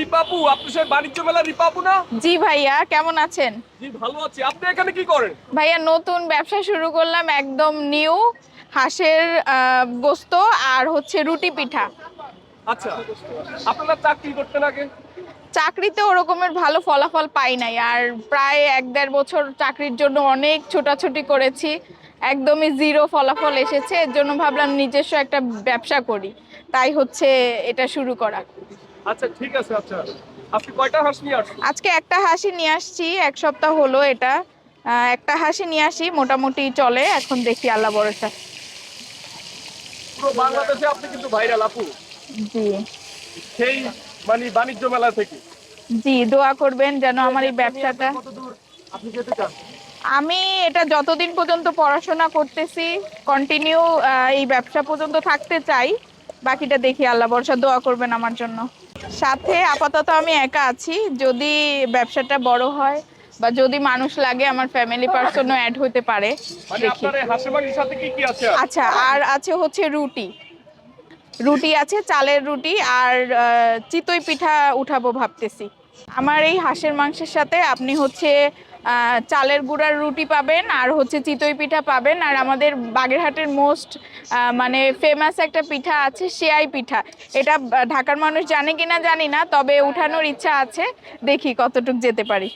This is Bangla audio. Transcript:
রিপাপু আপনি সে বাণিজ্য মেলা রিপাপু না? জি ভাইয়া কেমন আছেন? জি ভালো আছি। আপনি এখানে কি করেন? ভাইয়া নতুন ব্যবসা শুরু করলাম একদম নিউ হাঁসের গোস্ত আর হচ্ছে রুটি পিঠা। আচ্ছা আপনারা চাকরি করতেন আগে? চাকরিতে ওরকমের ভালো ফলাফল পাই নাই আর প্রায় এক দেড় বছর চাকরির জন্য অনেক ছোটাছুটি করেছি। একদমই জিরো ফলাফল এসেছে এর জন্য ভাবলাম নিজস্ব একটা ব্যবসা করি। তাই হচ্ছে এটা শুরু করা। আচ্ছা ঠিক আছে আচ্ছা। আপনি কয়টা হাঁস নিয়ে আসছেন? আজকে একটা হাসি নিয়ে আসছি এক সপ্তাহ হলো এটা। আহ, একটা হাসি নিয়ে আসি মোটামুটি চলে এখন দেখি আল্লাহ ভরসা। পুরো বাংলাদেশে আপনি কিন্তু ভাইরাল আপু। জি। সেই মানে বাণিজ্য মেলা থেকে। জি দোয়া করবেন যেন আমার এই ব্যবসাটা আপনি যেতে চান? আমি এটা যতদিন পর্যন্ত পড়াশোনা করতেছি কন্টিনিউ এই ব্যবসা পর্যন্ত থাকতে চাই। বাকিটা দেখি আল্লাহ বর্ষা দোয়া করবেন আমার জন্য। সাথে আপাতত আমি একা আছি। যদি ব্যবসাটা বড় হয় বা যদি মানুষ লাগে আমার ফ্যামিলি পার্সনও অ্যাড হতে পারে। মানে দেখি? আচ্ছা আর আছে হচ্ছে রুটি। রুটি আছে চালের রুটি আর চিতই পিঠা উঠাবো ভাবতেছি। আমার এই হাঁসের মাংসের সাথে আপনি হচ্ছে চালের গুঁড়ার রুটি পাবেন আর হচ্ছে চিতই পিঠা পাবেন। আর আমাদের বাগেরহাটের মোস্ট মানে ফেমাস একটা পিঠা আছে সেয়াই পিঠা। এটা ঢাকার মানুষ জানে কিনা জানি না, তবে উঠানোর ইচ্ছা আছে। দেখি কতটুক যেতে পারি।